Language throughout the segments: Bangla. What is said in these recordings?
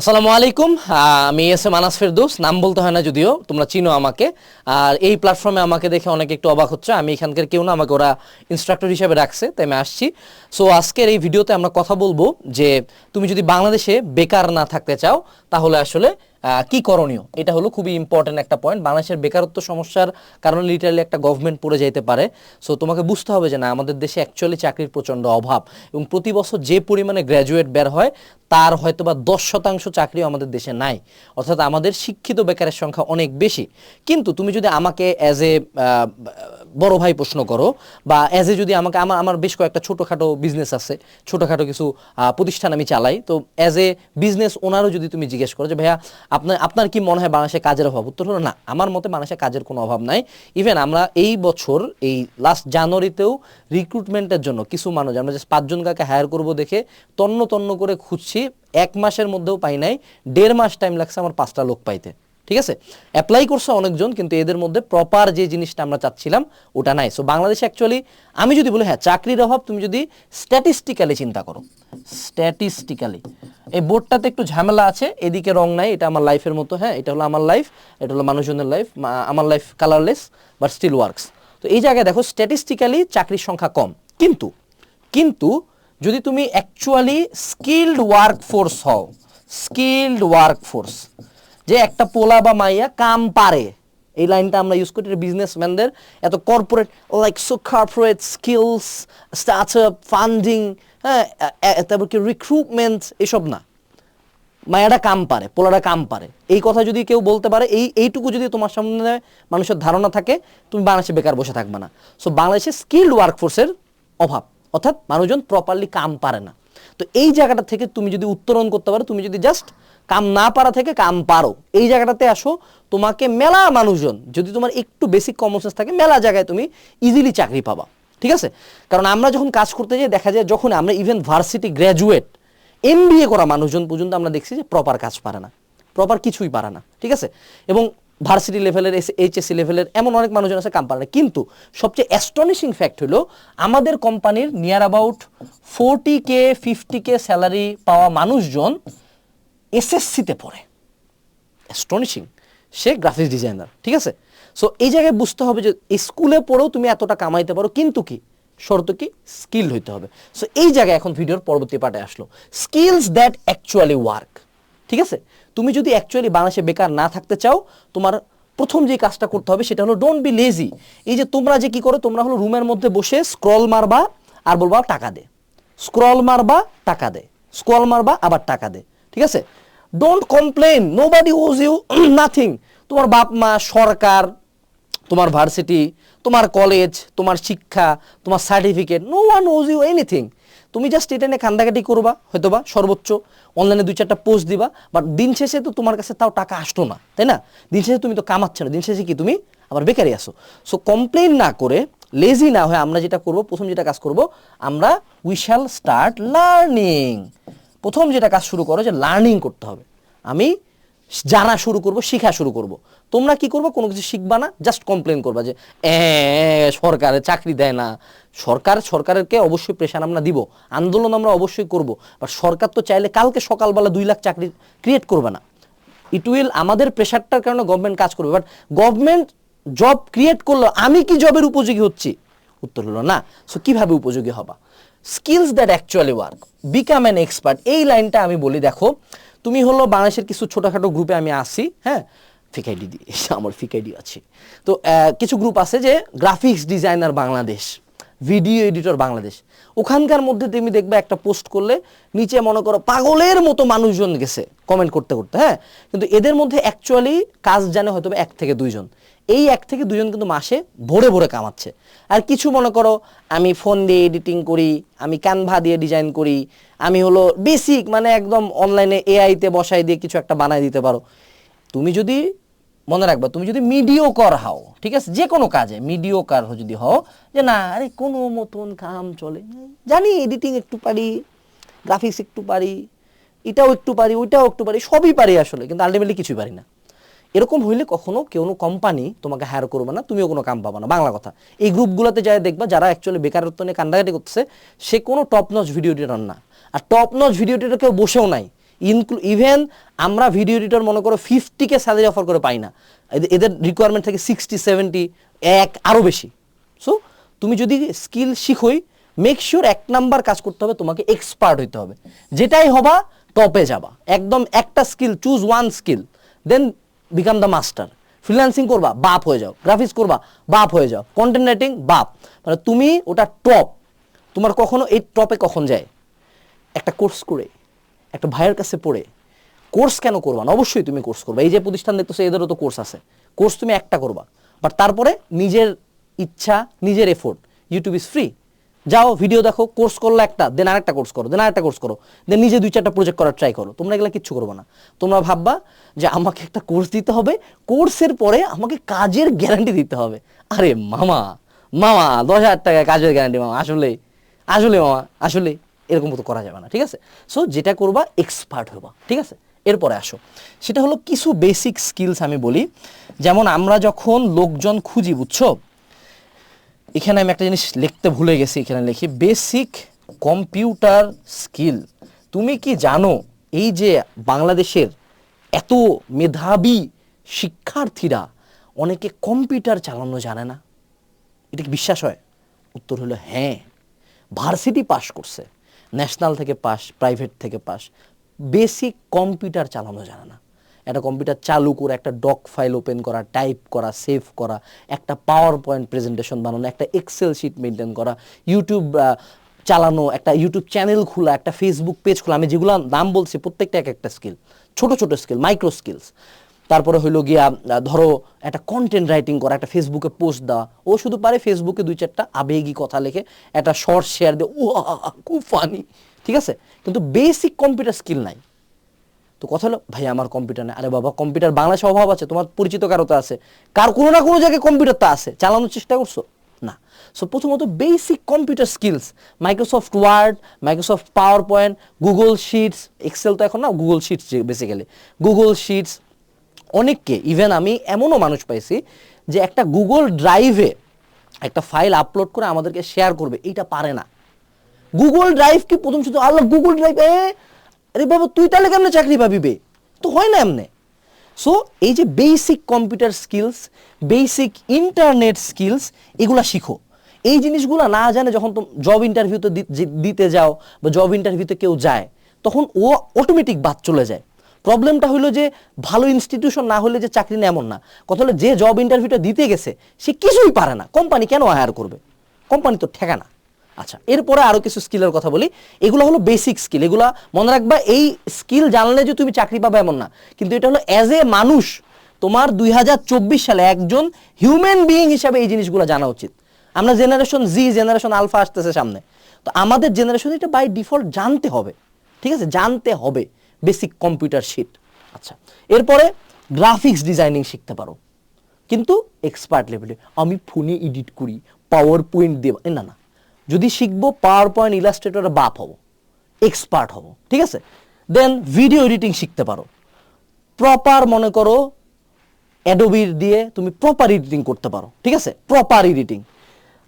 আসসালামু আলাইকুম। আমি এস এম আনাস ফেরদৌস। নাম বলতে হয় না যদিও, তোমরা চিনো আমাকে। আর এই প্ল্যাটফর্মে আমাকে দেখে অনেকে একটু অবাক হচ্ছে। আমি এখানকার কেউ না, আমাকে ওরা ইনস্ট্রাক্টর হিসেবে রাখছে, তাই আমি আসছি। সো আজকের এই ভিডিওতে আমরা কথা বলব যে, তুমি যদি বাংলাদেশে বেকার না থাকতে চাও, তাহলে আসলে কি করণীয়? এটা হলো খুবই ইম্পর্টেন্ট একটা পয়েন্ট বাংলাদেশের বেকারত্ব সমস্যার কারণে লিটারালি একটা গভর্নমেন্ট পড়ে যেতে পারে। সো তোমাকে বুঝতে হবে যে না, আমাদের দেশে অ্যাকচুয়ালি চাকরির প্রচণ্ড অভাব এবং প্রতি বছর যে পরিমাণে গ্র্যাজুয়েট বের হয়, তার হয়তো বা দশ শতাংশ চাকরিও আমাদের দেশে নাই। অর্থাৎ আমাদের শিক্ষিত বেকারের সংখ্যা অনেক বেশি। কিন্তু তুমি যদি আমাকে অ্যাজ এ বড় ভাই প্রশ্ন করো বা অ্যাজ এ যদি আমাকে আমার আমার বেশ কয়েকটা ছোটোখাটো বিজনেস আছে, ছোটোখাটো কিছু প্রতিষ্ঠান আমি চালাই, তো অ্যাজ এ বিজনেস ওনারও যদি তুমি জিজ্ঞেস করো যে, ভাইয়া আপনার আপনার কি মনে হয় বাংলাদেশে কাজের অভাব? উত্তর হলো না। আমার মতে বাংলাদেশে কাজের কোনো অভাব নাই। ইভেন আমরা এই বছর, এই লাস্ট জানুয়ারিতেও রিক্রুটমেন্টের জন্য কিছু মানুষ, আমরা যে পাঁচজন কাকে হায়ার করব দেখে তন্ন তন্ন করে খুঁজছি। এক মাসের মধ্যেও পাই নাই। দেড় মাস টাইম লাগছে আমার পাঁচটা লোক পাইতে। ঠিক আছে? অ্যাপ্লাই করছে অনেকজন, কিন্তু এদের মধ্যে প্রপার যে জিনিসটা আমরা চাচ্ছিলাম, ওটা নাই। সো বাংলাদেশে অ্যাকচুয়ালি আমি যদি বলি হ্যাঁ চাকরির অভাব, তুমি যদি স্ট্যাটিস্টিক্যালি চিন্তা করো। স্ট্যাটিস্টিক্যালি এই বোর্ডটাতে একটু ঝামেলা আছে, এদিকে রং নাই, এটা আমার লাইফের মতো হ্যাঁ এটা হলো আমার লাইফ এটা হলো মানুষজনের লাইফ আমার life colourless but still works তো এই জায়গায় দেখো স্ট্যাটিস্টিক্যালি চাকরির সংখ্যা কম। কিন্তু কিন্তু যদি তুমি অ্যাকচুয়ালি স্কিল্ড ওয়ার্ক ফোর্স হও স্কিল্ড ওয়ার্ক ফোর্স যে একটা পোলা বা মাইয়া কাম পারে। এই লাইনটা আমরা ইউজ করি বিজনেসম্যানদের এত corporate like so corporate skills startup funding হ্যাঁ তারপর কি রিক্রুটমেন্ট এসব না। মায়াটা কাম পারে, পোলাটা কাম পারে। এই কথা যদি কেউ বলতে পারে, এই, এইটুকু যদি তোমার সামনে মানুষের ধারণা থাকে, তুমি বাংলাদেশে বেকার বসে থাকবে না। সো বাংলাদেশে স্কিল্ড ওয়ার্কফোর্সের অভাব। অর্থাৎ মানুষজন প্রপারলি কাম পারে না। তো এই জায়গাটা থেকে তুমি যদি উত্তরণ করতে পারো, তুমি যদি জাস্ট কাম না পারা থেকে কাম পারো, এই জায়গাটাতে আসো, তোমাকে মেলা মানুষজন, যদি তোমার একটু বেসিক কমন সেন্স থাকে, মেলা জায়গায় তুমি ইজিলি চাকরি পাবা, ঠিক আছে? কারণ আমরা যখন কাজ করতে যাই, দেখা যায় যখন আমরা ইভেন ভার্সিটি গ্র্যাজুয়েট এম করা মানুষজন পর্যন্ত আমরা দেখছি যে প্রপার কাজ পারে না প্রপার কিছুই পারে না, ঠিক আছে? এবং ভার্সিটি লেভেলের এইচএসসি লেভেলের এমন অনেক মানুষজন আছে কাম কিন্তু সবচেয়ে অ্যাস্টনিশিং ফ্যাক্ট হলো, আমাদের কোম্পানির near about forty K fifty K salary পাওয়া মানুষজন এসএসসিতে পড়ে। অ্যাস্টনিশিং সে গ্রাফিক্স ডিজাইনার ঠিক আছে? সো এই জায়গায় বুঝতে হবে যে স্কুলে পড়েও তুমি এতটা কামাইতে পারো, কিন্তু কি? শর্ত কি? স্কিল হইতে হবে। সো এই জায়গায় এখন ভিডিওর পরবর্তী পার্টে আসলো। স্কিলস দ্যাট অ্যাকচুয়ালি ওয়ার্ক ঠিক আছে? তুমি যদি অ্যাকচুয়ালি বাংলাদেশে বেকার না থাকতে চাও, তোমার প্রথম যে কাজটা করতে হবে সেটা হলো ডোন্ট বি লেজি এই যে তোমরা যে কি করো, তোমরা হলো রুমের মধ্যে বসে স্ক্রল মারবা আর বলবা টাকা দে। স্ক্রল মারবা, টাকা দে। স্ক্রল মারবা, আবার টাকা দে। ঠিক আছে? Don't complain nobody owes you nothing তোমার বাপ মা, সরকার, তোমার ভার্সিটি, তোমার কলেজ তোমার শিক্ষা, তোমার certificate no one owes you anything তুমি জাস্ট এটা কান্দাকাটি করবা হয়তো বা সর্বোচ্চ অনলাইনে দুই চারটা পোস্ট দিবা বাট দিন শেষে তো তোমার কাছে তাও টাকা আসতো না, তাই না? দিন শেষে তুমি তো কামাচ্ছ না, দিন শেষে কি তুমি আবার বেকারি আসো সো কমপ্লেন না করে লেজি না হয়ে আমরা যেটা করব, প্রথম যেটা কাজ করব, আমরা উই শ্যাল স্টার্ট লার্নিং প্রথম যেটা কাজ শুরু করো যে লার্নিং করতে হবে। আমি জানা শুরু করব, শিখা শুরু করব। তোমরা কি করব? কোনো কিছু শিখবা না জাস্ট কমপ্লেন করবা যে সরকারে চাকরি দেয় না। সরকার, সরকারকে অবশ্যই প্রেশার আমরা দিব, আন্দোলন আমরা অবশ্যই করব। বাট সরকার তো চাইলে কালকে সকালবেলা দুই লাখ চাকরি ক্রিয়েট করবে না। ইট উইল আমাদের প্রেশারটার কারণে গভর্নমেন্ট কাজ করবে। বাট গভর্নমেন্ট জব ক্রিয়েট করল, আমি কি জবের উপযোগী হচ্ছি? উত্তর হলো না। সো কীভাবে উপযোগী হবা? Skills that actually work become an expert এই লাইনটা আমি বলি, দেখো তুমি হলো বাংলাদেশের কিছু ছোটোখাটো গ্রুপে আমি আসি হ্যাঁ? ফিকাইডি দিয়ে আমার ফিকাইডি আছে। তো কিছু গ্রুপ আছে যে graphics designer Bangladesh video editor Bangladesh. ওখানকার মধ্যে তুমি দেখবে একটা পোস্ট করলে, নিচে মনে করো পাগলের মতো মানুষজন গেছে কমেন্ট করতে করতে হ্যাঁ? কিন্তু এদের মধ্যে অ্যাকচুয়ালি কাজ জানে হয়তো এক থেকে দুইজন। এই এক থেকে দুজন কিন্তু মাসে ভরে ভরে কামাচ্ছে। আর কিছু মনে করো, আমি ফোন দিয়ে এডিটিং করি, আমি ক্যানভা দিয়ে ডিজাইন করি, আমি হলো বেসিক মানে একদম অনলাইনে এআইতে বসাই দিয়ে কিছু একটা বানাই দিতে পারো। তুমি যদি, মনে রাখবা, তুমি যদি মিডিও কর হও, ঠিক আছে? যে কোনো কাজে মিডিও কার যদি হও, যে না, আরে কোনো মতন কাম চলে জানি এডিটিং একটু পারি গ্রাফিক্স একটু পারি, এটাও একটু পারি, ওইটাও একটু পারি, সবই পারি আসলে, কিন্তু আলটিমেটলি কিছুই পারি না। এরকম হইলে কখনো কেউ কোম্পানি তোমাকে হায়ার করবে না, তুমিও কোনো কাম পাবা না। বাংলা কথা। এই গ্রুপগুলোতে যাই দেখবা যারা অ্যাকচুয়ালি বেকারত্ব নিয়ে কান্দাকাটি করতেছে, সে কোনো টপ নচ ভিডিও এডিটর না। আর টপ নচ ভিডিও এডিটর কেউ বসেও নাই। ইনক্লু ইভেন আমরা ভিডিও এডিটর মনে করো ফিফটিকে স্যালারি অফার করে পাই না। এদের রিকোয়ারমেন্ট থাকে সিক্সটি সেভেন্টি এক আরও বেশি। সো তুমি যদি স্কিল শিখোই মেক শিওর এক নাম্বার কাজ করতে হবে, তোমাকে এক্সপার্ট হইতে হবে। যেটাই হবা টপে যাবা। একদম একটা skill choose one skill then become the master freelancing করবা, বাপ হয়ে যাও। গ্রাফিক্স করবা, বাপ হয়ে যাও। কন্টেন্ট রাইটিং বাপ। মানে তুমি ওটা টপ তোমার কখনো এই টপে কখন যায়? একটা কোর্স করে, একটা ভাইয়ের কাছে পড়ে। কোর্স কেন করবা না? অবশ্যই তুমি কোর্স করবা। এই যে প্রতিষ্ঠান দেখতেছো, এদেরও তো কোর্স আছে। কোর্স তুমি একটা করবা। বাট তারপরে নিজের ইচ্ছা, নিজের এফোর্ট ইউটিউব ইজ ফ্রি যাও ভিডিও দেখো কোর্স করল একটা দেন আরেকটা কোর্স করো দেন আরেকটা কোর্স করো দেন নিজে দুই চারটা প্রজেক্ট করার ট্রাই করো। তোমরা এগুলো কিচ্ছু করব না। তোমরা ভাববা যে আমাকে একটা কোর্স দিতে হবে কোর্সের পরে আমাকে কাজের গ্যারান্টি দিতে হবে। আরে মামা মামা, দশ হাজার টাকা কাজের গ্যারান্টি মামা আসলে আসলে মামা আসলে এরকম তো করা যাবে না, ঠিক আছে? সো যেটা করবা এক্সপার্ট হবা, ঠিক আছে? এরপরে আসো। সেটা হলো কিছু বেসিক স্কিলস আমি বলি। যেমন আমরা যখন লোকজন খুঁজি, বুঝছ? এখানে আমি একটা জিনিস লিখতে ভুলে গেছি, এখানে লিখি বেসিক কম্পিউটার স্কিল তুমি কি জানো এই যে বাংলাদেশের এত মেধাবী শিক্ষার্থীরা অনেকে কম্পিউটার চালানো জানে না? এটা কি বিশ্বাস হয়? উত্তর হলো হ্যাঁ। ভার্সিটি পাস করছে ন্যাশনাল থেকে পাস প্রাইভেট থেকে পাস বেসিক কম্পিউটার চালানো জানে না। একটা কম্পিউটার চালু করে একটা ডক ফাইল ওপেন করা টাইপ করা সেভ করা, একটা পাওয়ার পয়েন্ট প্রেজেন্টেশন বানানো, একটা এক্সেল শিট মেনটেন করা ইউটিউব চালানো, একটা ইউটিউব চ্যানেল খোলা, একটা ফেসবুক পেজ খোলা, আমি যেগুলো নাম বলছি প্রত্যেকটা এক একটা স্কিল ছোট ছোট স্কিল মাইক্রো স্কিলস তারপরে হইল গিয়া ধরো একটা কন্টেন্ট রাইটিং করা, একটা ফেসবুকে পোস্ট দেওয়া, ও শুধু পারে ফেসবুকে দুই চারটা আবেগী কথা লেখে, একটা শর্ট শেয়ার দিয়ে ও খুব ফানি ঠিক আছে? কিন্তু বেসিক কম্পিউটার স্কিল নাই। তো কথা হলো, ভাই, আমার কম্পিউটার নেই। আরে বাবা কম্পিউটার বাংলাদেশে অভাব আছে, তোমার পরিচিত কারও তো আছে। কার, কোনো না কোনো জায়গায় কম্পিউটার তো আছে, চালানোর চেষ্টা করছ? না। সো প্রথমত basic computer skills Microsoft Word Microsoft PowerPoint Google sheets excel তো এখন না Google sheets basically Google sheets অনেককে ইভেন আমি এমনও মানুষ পাইছি যে একটা গুগল ড্রাইভে একটা ফাইল আপলোড করে আমাদেরকে শেয়ার করবে, এইটা পারে না। গুগল ড্রাইভ কি প্রথম শুধু, আল্লাহ গুগল ড্রাইভ আরে বাবা, তুই তাহলে কেমনে চাকরি পাবি বে? তো হয় না এমনে। সো এই যে basic computer skills basic internet skills এগুলা শিখো। এই জিনিসগুলো না জানে যখন তুমি জব ইন্টারভিউতে দিতে যাও বা জব ইন্টারভিউতে কেউ যায়, তখন ও অটোমেটিক বাদ চলে যায়। প্রবলেমটা হলো যে, ভালো ইনস্টিটিউশন না হলে যে চাকরি নেই এমন না। কথা হলো যে জব ইন্টারভিউটা দিতে গেছে, সে কিছুই পারে না। কোম্পানি কেন হায়ার করবে? কোম্পানি তো ঠেকা না আচ্ছা এরপরে আরও কিছু স্কিলের কথা বলি। এগুলো হলো বেসিক স্কিল এগুলা মনে রাখবা, এই স্কিল জানলে যে তুমি চাকরি পাবে এমন না। কিন্তু এটা হলো অ্যাজ এ মানুষ, তোমার দুই হাজার চব্বিশ সালে একজন হিউম্যান বিইং হিসাবে এই জিনিসগুলো জানা উচিত। আমরা জেনারেশন জি জেনারেশন আলফা আসতেছে সামনে। তো আমাদের জেনারেশন এটা বাই ডিফল্ট জানতে হবে। ঠিক আছে? জানতে হবে। বেসিক কম্পিউটার শিট আচ্ছা এরপরে গ্রাফিক্স ডিজাইনিং শিখতে পারো। কিন্তু এক্সপার্ট লেভেলে আমি ফোনে এডিট করি পাওয়ার পয়েন্ট দেব না না। যদি শিখব পাওয়ার পয়েন্ট ইলাস্ট্রেটরের বাপ হব এক্সপার্ট হব, ঠিক আছে? দেন ভিডিও এডিটিং শিখতে পারো। প্রপার মনে করো অ্যাডোবির দিয়ে তুমি প্রপার এডিটিং করতে পারো, ঠিক আছে? প্রপার এডিটিং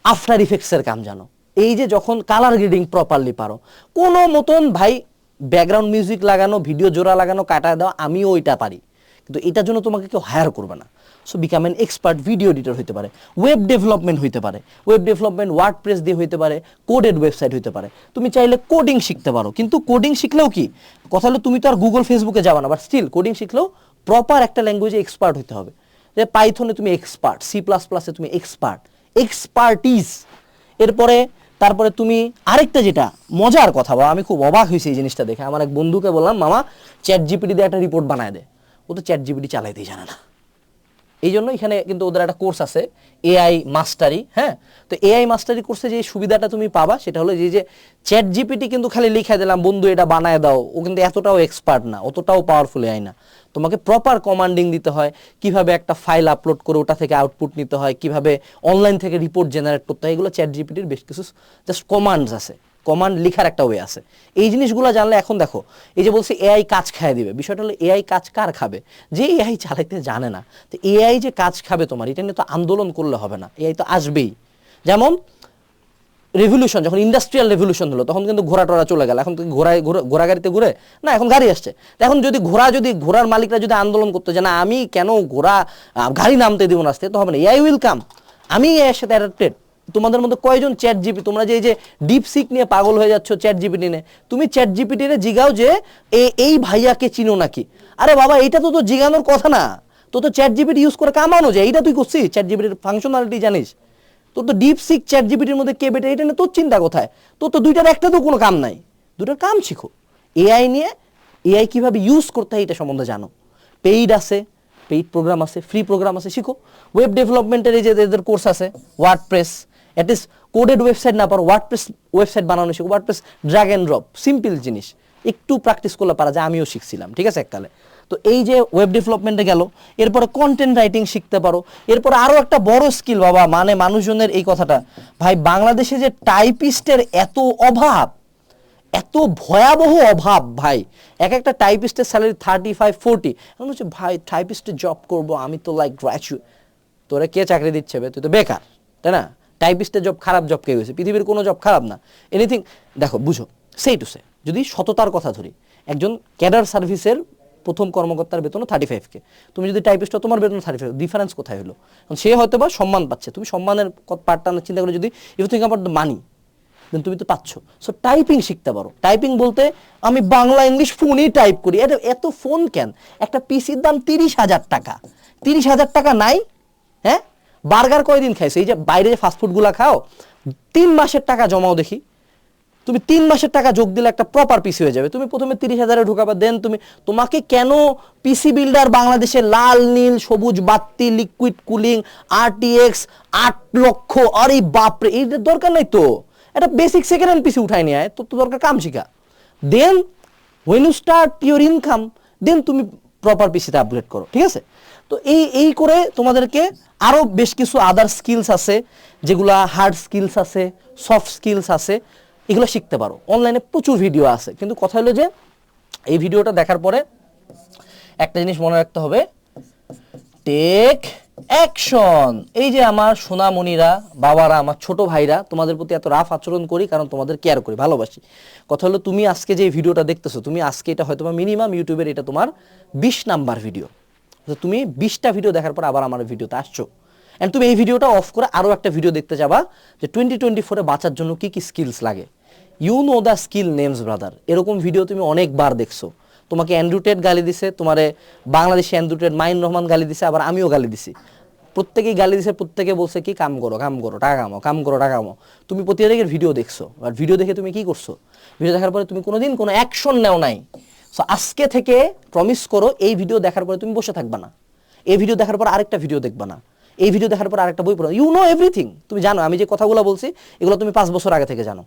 আফটার ইফেক্টসের কাম জানো। এই যে যখন কালার গ্রেডিং প্রপারলি পারো, কোনো মতন ভাই ব্যাকগ্রাউন্ড মিউজিক লাগানো ভিডিও জোড়া লাগানো কাটা দেওয়া, আমিও ওইটা পারি। কিন্তু এটার জন্য তোমাকে কেউ হায়ার করবে না। So become an expert video editor হইতে পারে ওয়েব ডেভেলপমেন্ট হইতে পারে ওয়েব ডেভেলপমেন্ট ওয়ার্ড প্রেস দিয়ে হইতে পারে কোডেড ওয়েবসাইট হইতে পারে। তুমি চাইলে কোডিং শিখতে পারো, কিন্তু কোডিং শিখলেও কি? কথা হলো তুমি তো আর গুগল ফেসবুকে যাবা না বাট স্টিল কোডিং শিখলেও প্রপার একটা ল্যাঙ্গুয়েজে এক্সপার্ট হইতে হবে। যে পাইথনে তুমি এক্সপার্ট সি প্লাস প্লাসে তুমি এক্সপার্ট এক্সপার্টিস এরপরে, তারপরে তুমি আরেকটা যেটা, মজার কথা বা আমি খুব অবাক হয়েছি এই জিনিসটা দেখে। আমার এক বন্ধুকে বললাম, মামা চ্যাট জিপিটি দিয়ে একটা রিপোর্ট বানায় দে। ও তো চ্যাট জিপিটি চালাইতেই জানে না। এই জন্য এখানে কিন্তু ওদের একটা কোর্স আছে এআই মাস্টারি হ্যাঁ? তো এআই মাস্টারি কোর্সে যে সুবিধাটা তুমি পাবা, সেটা হলো যে যে চ্যাট জিপিটি কিন্তু খালি লিখে দিলাম, বন্ধু, এটা বানায় দাও। ও কিন্তু এতটাও এক্সপার্ট না, অতটাও পাওয়ারফুল এআই না। তোমাকে প্রপার কমান্ডিং দিতে হয়, কীভাবে একটা ফাইল আপলোড করে ওটা থেকে আউটপুট নিতে হয়, কীভাবে অনলাইন থেকে রিপোর্ট জেনারেট করতে হয়, এগুলো চ্যাট জিপিটির বেশ কিছু জাস্ট কমান্ডস আছে। কমান্ড লেখার একটা ওয়ে আছে। এই জিনিসগুলো জানলে এখন দেখো, এই যে বলছে এআই কাজ খায় দিবে, বিষয়টা হলো এআই কাজ কার খাবে? যে এআই চালাইতে জানে না, তো এআই যে কাজ খাবে তোমার, এটা নিয়ে তো আন্দোলন করলে হবে না এআই তো আসবেই। যেমন রেভলিউশন যখন ইন্ডাস্ট্রিয়াল রেভলিউশন হলো, তখন কিন্তু ঘোড়া টোড়া চলে গেল, এখন তো ঘোড়ায়, ঘোড়া- গাড়িতে ঘুরে? না, এখন গাড়ি আসছে। এখন যদি ঘোড়া যদি, ঘোড়ার মালিকরা যদি আন্দোলন করতো যে না, আমি কেন ঘোড়া গাড়ি নামতে দিব না আসতে তো হবে না। এআই উইল কাম আমি এর সাথে অ্যাডাপ্টেড তোমাদের মধ্যে কয়জন চ্যাট জিপি তোমরা যে এই যে ডিপ সিক নিয়ে পাগল হয়ে যাচ্ছ চ্যাট জিপিটি নিয়ে, তুমি চ্যাট জিপিটি জিগাও যে এই ভাইয়াকে চিনো নাকি? আরে বাবা, এইটা তো তো জিগানোর কথা না। তো তো চ্যাট জিপিটি ইউজ করে কামানো যায় এইটা তুই করছিস? চ্যাট জিপিটির ফাংশনালিটি জানিস? তোর তো ডিপ সিক চ্যাট জিপিটির মধ্যে কে বেটে এটা নিয়ে তোর চিন্তা কোথায়? তোর তো দুইটার একটা তো কোনো কাম নাই। দুটার কাম শিখো। এআই নিয়ে এআই কীভাবে ইউজ করতে হয় এটা সম্বন্ধে জানো। পেইড আছে পেইড প্রোগ্রাম আছে ফ্রি প্রোগ্রাম আছে, শিখো। ওয়েব ডেভেলপমেন্টের এই যে এদের কোর্স আছে WordPress at coded website না পারো ওয়ার্ড প্রেস ওয়েবসাইট বানানো শিখো WordPress drag and drop simple জিনিস। একটু প্র্যাকটিস করলে পারা যায়, আমিও শিখছিলাম, ঠিক আছে এককালে? তো এই যে ওয়েব ডেভেলপমেন্টে গেল, এরপরে কন্টেন্ট রাইটিং শিখতে পারো, এরপর আরও একটা বড় স্কিল বাবা মানে মানুষজনের এই কথাটা, ভাই বাংলাদেশে যে টাইপিস্টের এত অভাব, এত ভয়াবহ অভাব ভাই, এক একটা টাইপিস্টের স্যালারি থার্টি ফাইভ ফোরটি এখন হচ্ছে ভাই টাইপিস্টের জব করব, আমি তো লাইক গ্র্যাজুয়েট তোরা কে চাকরি দিচ্ছে তুই তো বেকার, তাই না? টাইপিস্টের জব খারাপ জব কে হয়েছে? পৃথিবীর কোনো জব খারাপ না। এনিথিং দেখো, বুঝো সেই টু সে যদি সততার কথা ধরি, একজন ক্যাডার সার্ভিসের প্রথম কর্মকর্তার বেতন থার্টি ফাইভকে তুমি যদি টাইপিস্ট তোমার বেতন থার্টি ফাইভ ডিফারেন্স কোথায় হলো? সে হয়তো বা সম্মান পাচ্ছে। তুমি সম্মানের পার্টটা চিন্তা করে যদি you think about the money then তুমি তো পাচ্ছ। সো টাইপিং শিখতে পারো। টাইপিং বলতে আমি বাংলা, ইংলিশ ফোনই টাইপ করি। এটা এত ফোন কেন? একটা পিসির দাম তিরিশ হাজার টাকা। তিরিশ হাজার টাকা নাই হ্যাঁ? বার্গার কয়দিন খাইছো? এই যে বাইরে যে ফাস্টফুডগুলো খাও, তিন মাসের টাকা জমাও দেখি। তুমি তিন মাসের টাকা যোগ দিলে একটা প্রপার পিসি হয়ে যাবে। তুমি প্রথমে তিরিশ হাজারে ঢুকাবা দেন তুমি, তোমাকে কেন পিসি বিল্ডার বাংলাদেশে লাল, নীল, সবুজ বাত্তি লিকুইড কুলিং আরটিএক্স আট লক্ষ, আরে বাপরে এইটার দরকার নাই তো। একটা বেসিক সেকেন্ড হ্যান্ড পিসি উঠাই নিয়ে তোর তো দরকার কাম শিখা। Then when you start your income then তুমি প্রপার পিসিতে আপগ্রেড করো, ঠিক আছে? তো এই এই করে তোমাদেরকে আরও বেশ কিছু আদার স্কিলস আছে, যেগুলা হার্ড স্কিলস আছে সফট স্কিলস আছে, এগুলো শিখতে পারো। অনলাইনে প্রচুর ভিডিও আছে। কিন্তু কথা হলো যে, এই ভিডিওটা দেখার পরে একটা জিনিস মনে রাখতে হবে টেক অ্যাকশন এই যে আমার সোনামণিরা, বাবারা, আমার ছোট ভাইরা, তোমাদের প্রতি এত রাফ আচরণ করি কারণ তোমাদের কেয়ার করি, ভালোবাসি। কথা হলো, তুমি আজকে যে ভিডিওটা দেখতেছো, তুমি আজকে এটা হয়তো মিনিমাম ইউটিউবের এটা তোমার বিশ নাম্বার ভিডিও তো তুমি বিশটা ভিডিও দেখার পর আবার আমার ভিডিওতে আসছো। অ্যান্ড তুমি এই ভিডিওটা অফ করে আরও একটা ভিডিও দেখতে যাবা যে টোয়েন্টি টোয়েন্টি ফোরে বাঁচার জন্য কী কী স্কিলস লাগে। You know the skill names brother এরকম ভিডিও তুমি অনেকবার দেখছ। তোমাকে অ্যান্ড্রুটেড গালি দিছে, তোমারে বাংলাদেশে অ্যান্ড্রুটেড মাইন রহমান গালি দিছে, আবার আমিও গালি দিছি। প্রত্যেকেই গালি দিছে, প্রত্যেকে বলছে কি, কাম করো কাম করো, টাকা কামাও, কাম করো, টাকা কামাও। তুমি প্রত্যেকের ভিডিও দেখছ। আর ভিডিও দেখে তুমি কি করছ? ভিডিও দেখার পরে তুমি কোনোদিন কোনো অ্যাকশন নেও নাই। সো আজকে থেকে প্রমিস করো, এই ভিডিও দেখার পরে তুমি বসে থাকবা না। এই ভিডিও দেখার পর আরেকটা ভিডিও দেখবা না। এই ভিডিও দেখার পর আরেকটা বই পড়ো ইউ নো এভরিথিং তুমি জানো, আমি যে কথাগুলো বলছি, এগুলো তুমি পাঁচ বছর আগে থেকে জানো।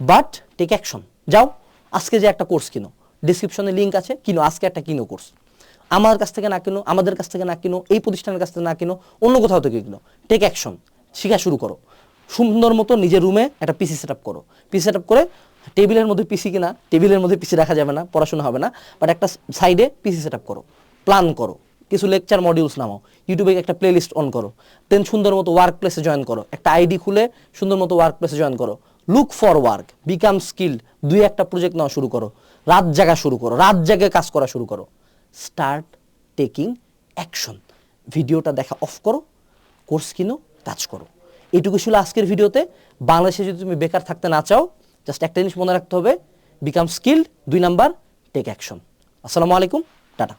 বাট টেক অ্যাকশন যাও, আজকে যে একটা কোর্স কিনো। ডিসক্রিপশনে লিঙ্ক আছে, কিনো, আজকে একটা কিনো কোর্স আমার কাছ থেকে না কিনো, আমাদের কাছ থেকে না কিনো, এই প্রতিষ্ঠানের কাছ থেকে না কিনো, অন্য কোথাও থেকে কিনো। টেক অ্যাকশন শিখা শুরু করো। সুন্দর মতো নিজের রুমে একটা পিসি সেট করে। পিসি সেট আপ করে টেবিলের মধ্যে পিসি কিনা, টেবিলের মধ্যে পিসি রাখা যাবে না, পড়াশোনা হবে না বাট একটা সাইডে পিসি সেট করো প্ল্যান করো, কিছু লেকচার মডিউলস নামাও ইউটিউবে একটা প্লেলিস্ট অন করো দেন সুন্দর মতো ওয়ার্ক প্লেসে জয়েন করো, একটা আইডি খুলে সুন্দর মতো ওয়ার্ক প্লেসে জয়েন করো look for work become skilled দুই একটা প্রজেক্ট নেওয়া শুরু করো, রাত জাগা শুরু করো, রাত জাগে কাজ করা শুরু করো স্টার্ট টেকিং অ্যাকশন ভিডিওটা দেখা অফ করো কোর্স কিনো, কাজ করো। এইটুকু ছিল আজকের ভিডিওতে। বাংলাদেশে যদি তুমি বেকার থাকতে না চাও জাস্ট একটা জিনিস মনে রাখতে হবে বিকাম স্কিল্ড দুই নাম্বার টেক অ্যাকশন আসসালামু আলাইকুম, টাটা।